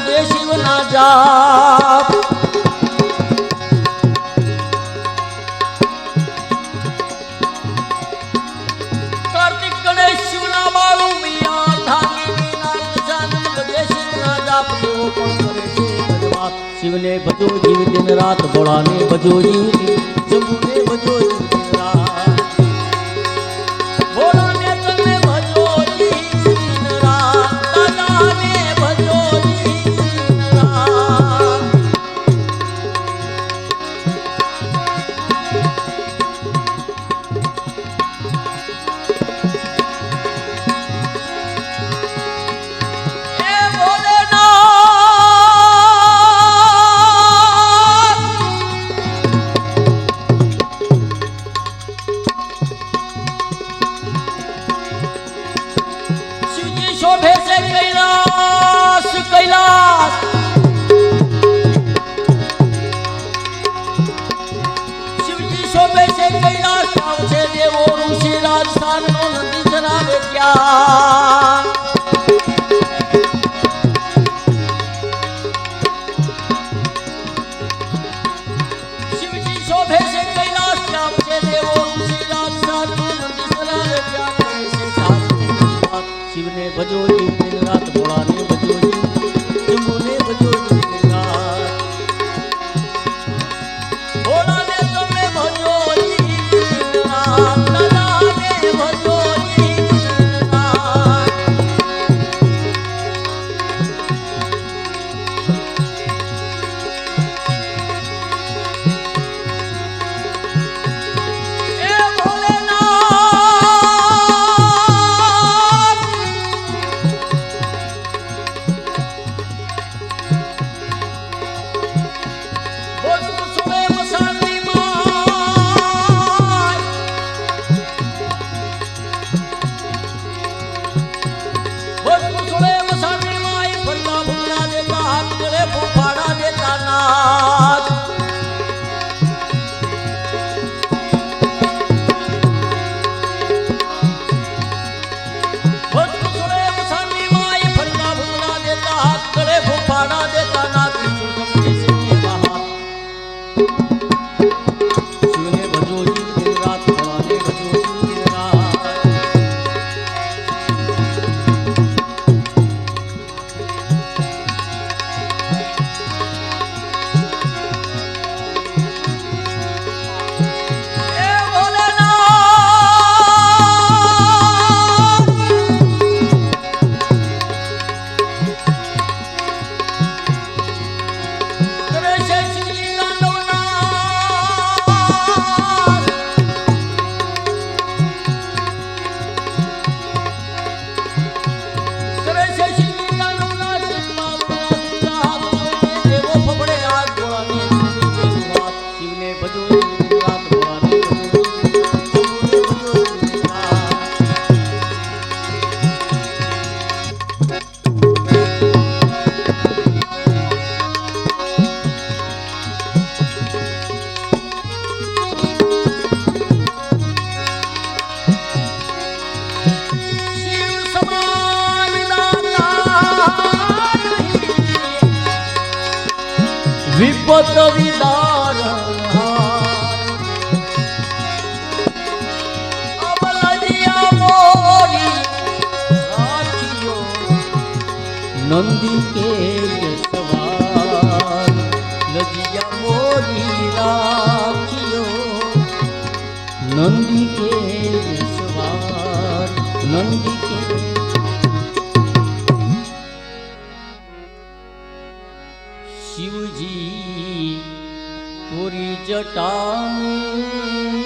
દે શિવના જાપ. કાર્તિક ગણેશ જાપ શિવને ભજો જીવ દિન રાત ભોળાને ભજો જીવ દિન ભજો તું મોત વિદાર નંદી કે સવાર નદિયા મોરી નંદી કે નંદી કે શિવજી ગોરી જટાની.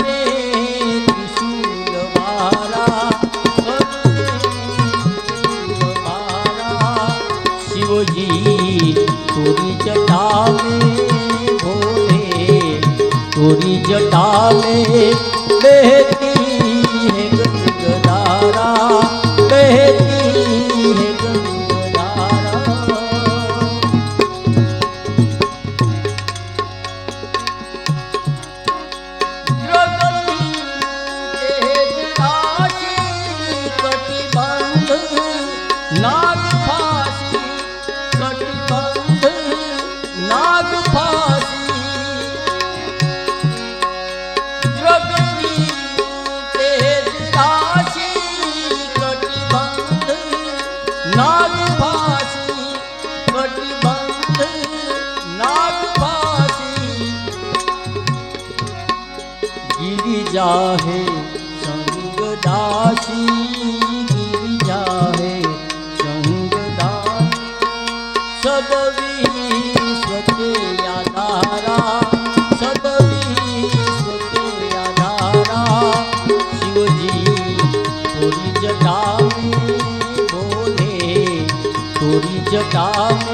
જટાલે દેહ જાહે સંગ દાસી કી જાહે સંગ દાસ સદવી સ્વતે આધારા સદવી સ્વતે આધારા શિવજી તોરી જટાવે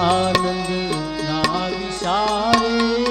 આનંદ ના વિસારે